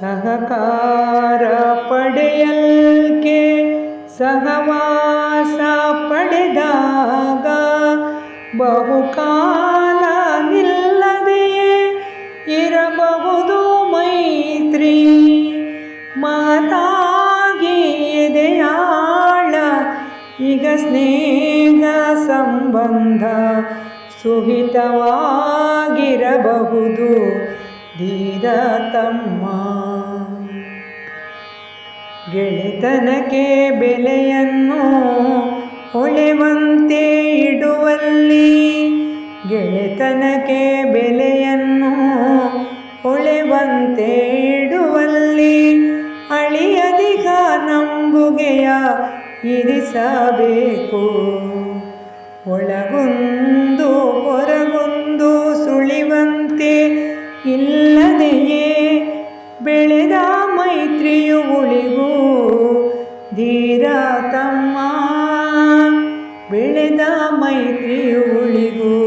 ಸಹಕಾರ ಪಡೆಯಲ್ಕೆ ಸಹವಾಸ ಪಡೆದಾಗ ಬಹುಕಾಲ ನಿಲ್ಲದೆಯೇ ಇರಬಹುದು ಮೈತ್ರಿ. ಮಾತಾಗಿ ಎದೆಯಾಳ ಈಗ ಸ್ನೇಹ ಸಂಬಂಧ ಸುಹಿತವಾಗಿರಬಹುದು. ಧೀರ ತಮ್ಮ ಗೆಳೆತನಕ್ಕೆ ಬೆಲೆಯನ್ನು ಹೊಳೆವಂತೆ ಇಡುವಲ್ಲಿ ಗೆಳೆತನಕ್ಕೆ ಬೆಲೆಯನ್ನು ಹೊಳೆವಂತೆ ಇಡುವಲ್ಲಿ ಅಳಿಯದಿಗ ನಂಬುಗೆಯ ಇರಿಸಬೇಕು. ಒಳಗೊಂದು ಇಲ್ಲದೆಯೇ ಬೆಳೆದ ಮೈತ್ರಿಯು ಉಳಿಗೂ ಧೀರ ತಮ್ಮ ಬೆಳೆದ ಮೈತ್ರಿಯು ಉಳಿಗೂ